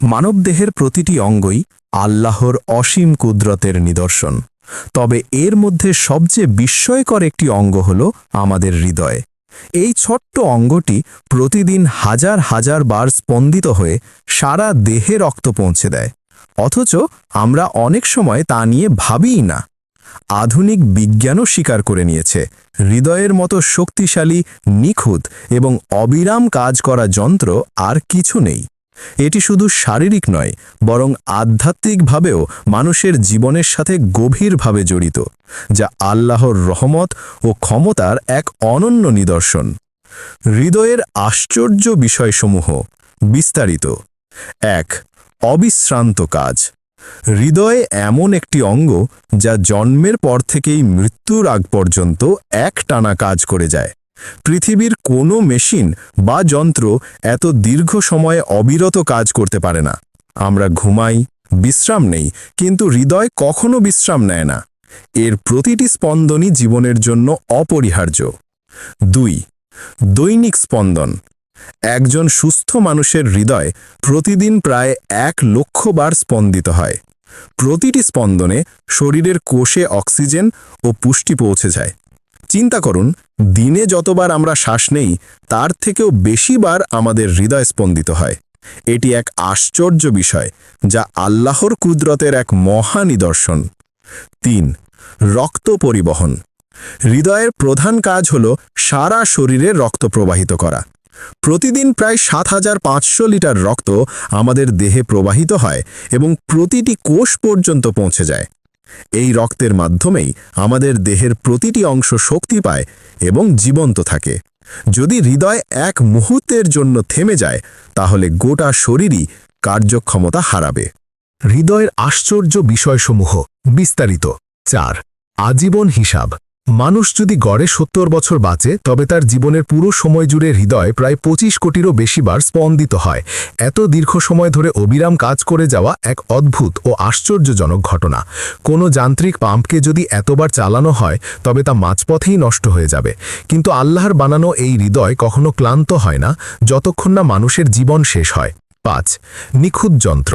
মানবদেহের প্রতিটি অঙ্গই আল্লাহর অসীম কুদরতের নিদর্শন। তবে এর মধ্যে সবচেয়ে বিস্ময়কর একটি অঙ্গ হল আমাদের হৃদয়। এই ছোট্ট অঙ্গটি প্রতিদিন হাজার হাজার বার স্পন্দিত হয়ে সারা দেহে রক্ত পৌঁছে দেয়। অথচ আমরা অনেক সময় তা নিয়ে ভাবিই না। আধুনিক বিজ্ঞানও স্বীকার করে নিয়েছে, হৃদয়ের মতো শক্তিশালী, নিখুঁত এবং অবিরাম কাজ করা যন্ত্র আর কিছু নেই। এটি শুধু শারীরিক নয়, বরং আধ্যাত্মিকভাবেও মানুষের জীবনের সাথে গভীরভাবে জড়িত, যা আল্লাহর রহমত ও ক্ষমতার এক অনন্য নিদর্শন। হৃদয়ের আশ্চর্য বিষয়সমূহ বিস্তারিত। এক, অবিশ্রান্ত কাজ। হৃদয় এমন একটি অঙ্গ যা জন্মের পর থেকেই মৃত্যুর আগ পর্যন্ত এক টানা কাজ করে যায়। পৃথিবীর কোনো মেশিন বা যন্ত্র এত দীর্ঘ সময়ে অবিরত কাজ করতে পারে না। আমরা ঘুমাই, বিশ্রাম নেই, কিন্তু হৃদয় কখনো বিশ্রাম নেয় না। এর প্রতিটি স্পন্দনই জীবনের জন্য অপরিহার্য। দুই, দৈনিক স্পন্দন। একজন সুস্থ মানুষের হৃদয় প্রতিদিন প্রায় এক লক্ষ বার স্পন্দিত হয়। প্রতিটি স্পন্দনে শরীরের কোষে অক্সিজেন ও পুষ্টি পৌঁছে যায়। চিন্তা করুন, দিনে যতবার আমরা শ্বাস নেই, তার থেকেও বেশিবার আমাদের হৃদয় স্পন্দিত হয়। এটি এক আশ্চর্য বিষয়, যা আল্লাহর কুদরতের এক মহা নিদর্শন। তিন, রক্ত পরিবহন। হৃদয়ের প্রধান কাজ হল সারা শরীরে রক্ত প্রবাহিত করা। প্রতিদিন প্রায় সাত হাজার পাঁচশো লিটার রক্ত আমাদের দেহে প্রবাহিত হয় এবং প্রতিটি কোষ পর্যন্ত পৌঁছে যায়। এই রক্তের মাধ্যমেই আমাদের দেহের প্রতিটি অংশ শক্তি পায় এবং জীবন্ত থাকে। যদি হৃদয় এক মুহূর্তের জন্য থেমে যায়, তাহলে গোটা শরীরই কার্যক্ষমতা হারাবে। হৃদয়ের আশ্চর্য বিষয়সমূহ বিস্তারিত। চার, আজীবন হিসাব। মানুষ যদি গড়ে সত্তর বছর বাঁচে, তবে তার জীবনের পুরো সময় জুড়ে হৃদয় প্রায় পঁচিশ কোটিরও বেশিবার স্পন্দিত হয়। এত দীর্ঘ সময় ধরে অবিরাম কাজ করে যাওয়া এক অদ্ভুত ও আশ্চর্যজনক ঘটনা। কোনো যান্ত্রিক পাম্পকে যদি এতবার চালানো হয়, তবে তা মাঝপথেই নষ্ট হয়ে যাবে। কিন্তু আল্লাহর বানানো এই হৃদয় কখনো ক্লান্ত হয় না, যতক্ষণ না মানুষের জীবন শেষ হয়। পাঁচ, নিখুঁত যন্ত্র।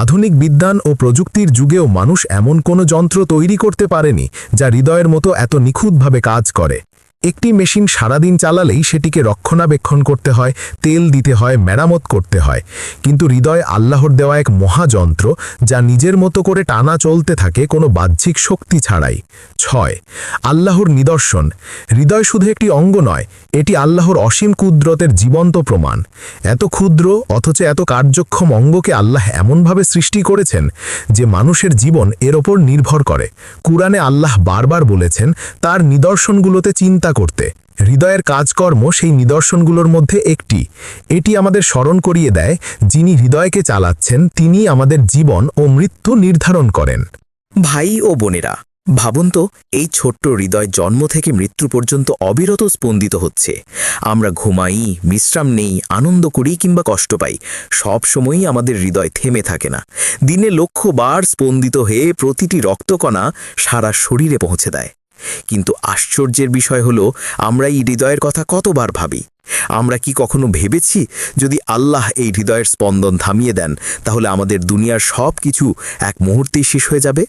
আধুনিক বিজ্ঞান ও প্রযুক্তির যুগেও মানুষ এমন কোনো যন্ত্র তৈরি করতে পারেনি যা হৃদয়ের মতো এত নিখুঁতভাবে কাজ করে। একটি মেশিন সারাদিন চালালেই সেটিকে রক্ষণাবেক্ষণ করতে হয়, তেল দিতে হয়, মেরামত করতে হয়। কিন্তু হৃদয় আল্লাহর দেওয়া এক মহাযন্ত্র যা নিজের মতো করে টানা চলতে থাকে কোনো বাহ্যিক শক্তি ছাড়াই। ছয়, আল্লাহর নিদর্শন। হৃদয় শুধু একটি অঙ্গ নয়, এটি আল্লাহর অসীম কুদরতের জীবন্ত প্রমাণ। এত ক্ষুদ্র অথচ এত কার্যক্ষম অঙ্গকে আল্লাহ এমনভাবে সৃষ্টি করেছেন যে মানুষের জীবন এর ওপর নির্ভর করে। কুরআনে আল্লাহ বারবার বলেছেন, তার নিদর্শনগুলোতে চিন্তা করতে। হৃদয়ের কাজকর্ম সেই নিদর্শনগুলোর মধ্যে একটি। এটি আমাদের স্মরণ করিয়ে দেয়, যিনি হৃদয়কে চালাচ্ছেন তিনি আমাদের জীবন ও মৃত্যু নির্ধারণ করেন। ভাই ও বোনেরা, ভাবুন তো, এই ছোট্ট হৃদয় জন্ম থেকে মৃত্যু পর্যন্ত অবিরত স্পন্দিত হচ্ছে। আমরা ঘুমাই, বিশ্রাম নেই, আনন্দ করি কিংবা কষ্ট পাই। সব সময়ই আমাদের হৃদয় থেমে থাকে না। দিনে লক্ষ্যবার স্পন্দিত হয়ে প্রতিটি রক্তকণা সারা শরীরে পৌঁছে দেয়। কিন্তু আশ্চর্যের বিষয় হলো, আমরা এই হৃদয়ের কথা কতবার ভাবি? আমরা কি কখনো ভেবেছি, যদি আল্লাহ এই হৃদয়ের স্পন্দন থামিয়ে দেন, তাহলে আমাদের দুনিয়ার সব কিছু এক মুহূর্তেই শেষ হয়ে যাবে?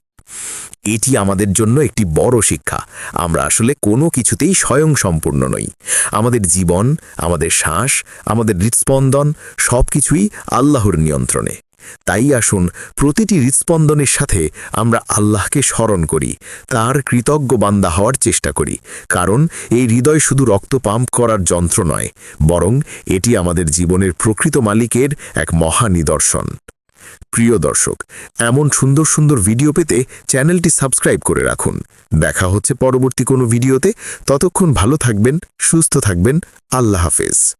এটি আমাদের জন্য একটি বড় শিক্ষা। আমরা আসলে কোনো কিছুতেই স্বয়ং সম্পূর্ণ নই। আমাদের জীবন, আমাদের শ্বাস, আমাদের হৃৎস্পন্দন সব কিছুই আল্লাহর নিয়ন্ত্রণে। তাই আসুন প্রতিটি হৃৎস্পন্দনের সাথে আমরা আল্লাহকে স্মরণ করি, তার কৃতজ্ঞ বান্দা হওয়ার চেষ্টা করি, কারণ এই হৃদয় শুধু রক্ত পাম্প করার যন্ত্র নয়, বরং এটি আমাদের জীবনের প্রকৃত মালিকের এক মহা নিদর্শন। প্রিয় দর্শক, এমন সুন্দর সুন্দর ভিডিও পেতে চ্যানেলটি সাবস্ক্রাইব করে রাখুন। দেখা হচ্ছে পরবর্তী কোনো ভিডিওতে। ততক্ষণ ভালো থাকবেন, সুস্থ থাকবেন। আল্লাহ হাফেজ।